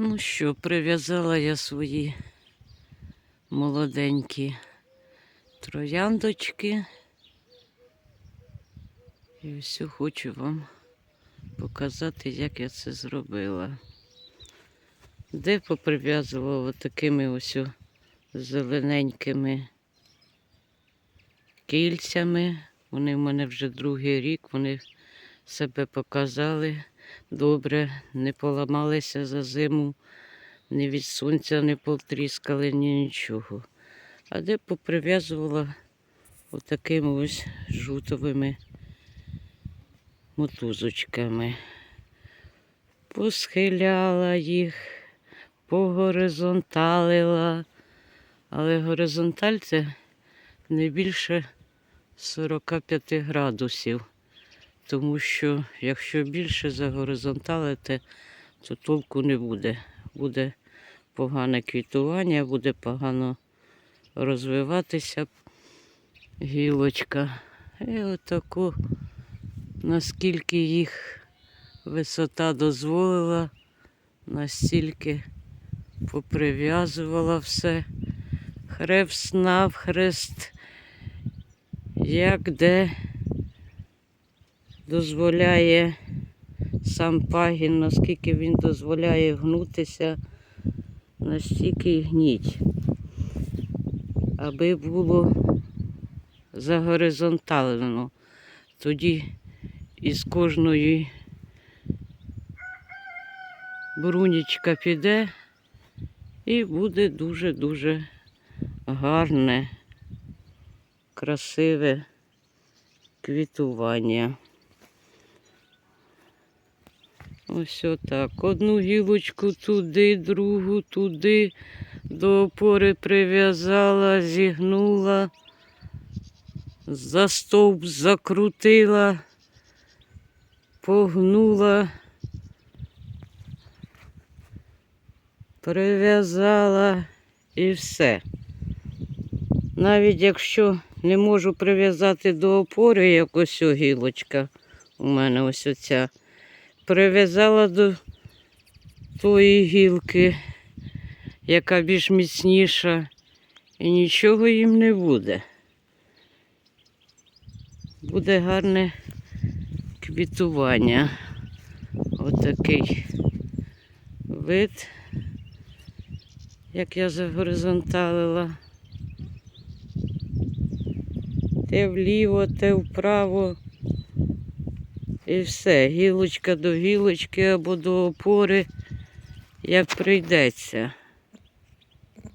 Ну що, прив'язала я свої молоденькі трояндочки. І все хочу вам показати, як я це зробила. Де поприв'язувала такими ось зелененькими кільцями. Вони в мене вже другий рік, вони себе показали добре, не поламалися за зиму, ні від сонця не потріскали, ні нічого. А де поприв'язувала отакими ось жутовими мотузочками. Посхиляла їх, погоризонталила, але горизонталь це не більше 45 градусів. Тому що якщо більше загоризонталити, то толку не буде. Буде погане квітування, буде погано розвиватися гілочка. І отаку, наскільки їх висота дозволила, настільки поприв'язувала все. Хрест нав, хрест, як де дозволяє сам пагін, наскільки він дозволяє гнутися, настільки й гніть. Аби було загоризонталено. Тоді із кожної брунічка піде і буде дуже-дуже гарне, красиве квітування. Ось отак. Одну гілочку туди, другу туди, до опори прив'язала, зігнула, за стовп закрутила, погнула, прив'язала. І все. Навіть якщо не можу прив'язати до опори, як ось гілочка у мене ось оця, прив'язала до тої гілки, яка більш міцніша, і нічого їм не буде. Буде гарне квітування. Отакий вид, як я загоризонталила. Те вліво, те вправо. І все, гілочка до гілочки або до опори, як прийдеться.